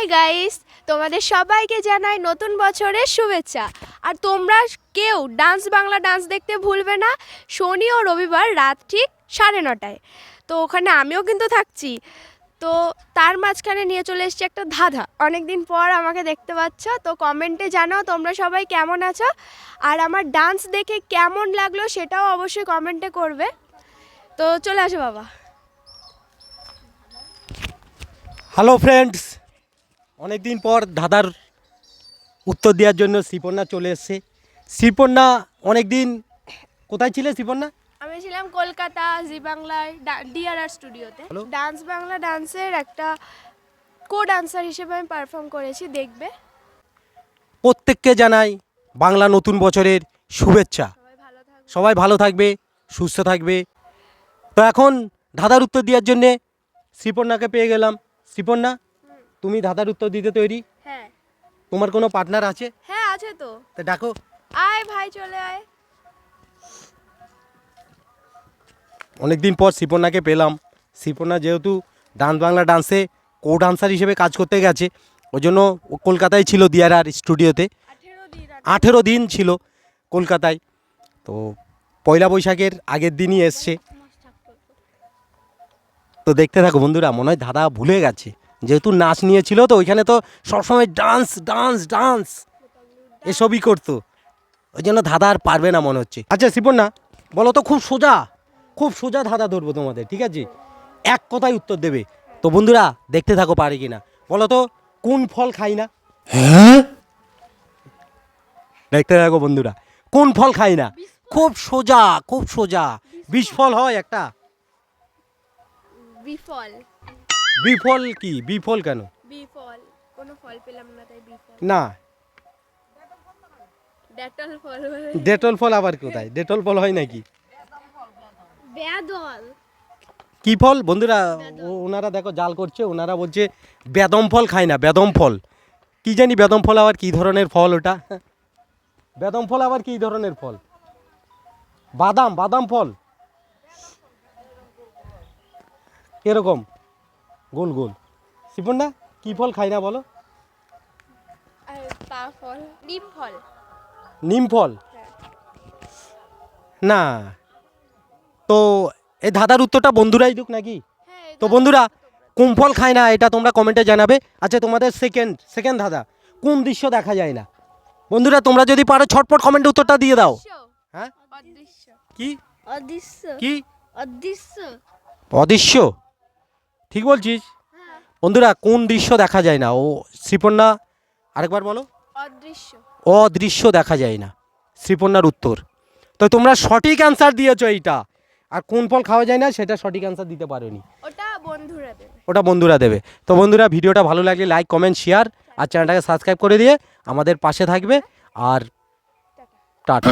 Hi guys তোমাদের সবাইকে জানাই নতুন বছরের শুভেচ্ছা। আর তোমরা কেউ ডান্স বাংলা ডান্স দেখতে ভুলবে না, শনি ও রবিবার রাত ঠিক সাড়ে নটায়। তো ওখানে আমিও কিন্তু থাকছি। তো তার মাঝখানে নিয়ে চলে এসেছি একটা ধাঁধা। অনেক দিন পর আমাকে দেখতে পাচ্ছ, তো কমেন্টে জানাও তোমরা সবাই কেমন আছো। আর আমার ডান্স দেখে কেমন লাগল সেটাও অবশ্যই কমেন্টে করবে। তো চলে আসো বাবা। হ্যালো ফ্রেন্ডস অনেক দিন পর দাদার উত্তর দেওয়ার জন্য শ্রীপর্ণা চলে এসছে। শ্রীপর্ণা অনেক দিন কোথায় ছিলে শ্রীপন্না? আমি ছিলাম কলকাতা জি বাংলায় ডিআরআর স্টুডিওতে? ডান্স বাংলা ডান্সের একটা কো ডান্সার হিসেবে আমি পারফর্ম করেছি দেখবে। প্রত্যেককে জানাই বাংলা নতুন বছরের শুভেচ্ছা। সবাই ভালো থাকবে। সুস্থ থাকবে। তো এখন দাদার উত্তর দেওয়ার জন্যে শ্রীপর্ণাকে পেয়ে গেলাম। শ্রীপর্ণা তুমি দাদার উত্তর দিতে তৈরি? হ্যাঁ। তোমার কোনো পার্টনার আছে? হ্যাঁ আছে তো। তা ডাকো। আয় ভাই চলে আয়। অনেক দিন পর শ্রীপর্ণাকে পেলাম। শ্রীপর্ণা যেহেতু ডান্স বাংলা ডান্সে কো ডান্সার হিসেবে কাজ করতে গেছে ওই জন্য কলকাতায় ছিল দিয়ারার স্টুডিওতে। আঠেরো দিন ছিল কলকাতায়। তো পয়লা বৈশাখের আগের দিনই এসছে। তো দেখতে থাকো বন্ধুরা মনে হয় দাদা ভুলে গেছে। যেহেতু নাচ নিয়েছিল তো ওইখানে তো সবসময় ডান্স ডান্স ডান্স এসবই করতো। ওই জন্য দাদা আর পারবে না মনে হচ্ছে। আচ্ছা শিপন্না বলো তো খুব সোজা খুব সোজা ধাঁধা ধরবো তোমাদের ঠিক আছে? এক কথায় উত্তর দেবে। তো বন্ধুরা দেখতে থাকো পারে কিনা। বলো তো কোন ফল খাই না? দেখতে থাকো বন্ধুরা কোন ফল খাই না? খুব সোজা খুব সোজা। বিষ ফল হয় একটা? বিফল। বিফল কি? বিফল কেন? বিফল। কোনো ফল পেলাম না তাই বিফল। না। ডেটল ফল ডেটল ফল আবার কোথায়? ডেটল ফল হয় নাকি? বেদল। কি ফল? বন্ধুরা ওনারা দেখো জাল করছে ওনারা বলছে বেদম ফল খায় না বেদম ফল। কি জানি বেদম ফল আবার কি ধরনের ফল ওটা? বেদম ফল আবার কি ধরনের ফল? বাদাম বাদাম ফল। এরকম গোল গোল। শিপন্ডা কি ফল খায় না বলো? নিম ফল। নিম ফল? না। তো এই ধাঁধার উত্তরটা বন্ধুরাই দিক নাকি? হ্যাঁ তো বন্ধুরা কোন ফল খায় না এটা তোমরা কমেন্টে জানাবে। আচ্ছা তোমাদের সেকেন্ড সেকেন্ড ধাঁধা কোন দৃশ্য দেখা যায় না? বন্ধুরা তোমরা যদি পারো ছটপট কমেন্টে উত্তরটা দিয়ে দাও। হ্যাঁ? কি? অদৃশ্য। কি? অদৃশ্য। অদৃশ্য? ঠিক বলছিস? হ্যাঁ বন্ধুরা কোন দৃশ্য দেখা যায় না? ও শ্রীপন্না আরেকবার বলো। অদৃশ্য। অদৃশ্য দেখা যায় না। শ্রীপন্নার উত্তর। তো তোমরা সঠিক অ্যান্সার দিয়েছ এইটা। আর কোন ফল খাওয়া যায় না সেটা সঠিক অ্যান্সার দিতে পারোনি। ওটা বন্ধুরা দেবে। ওটা বন্ধুরা দেবে। তো বন্ধুরা ভিডিওটা ভালো লাগলে লাইক কমেন্ট শেয়ার আর চ্যানেলটাকে সাবস্ক্রাইব করে দিয়ে আমাদের পাশে থাকবে। আর টাটা।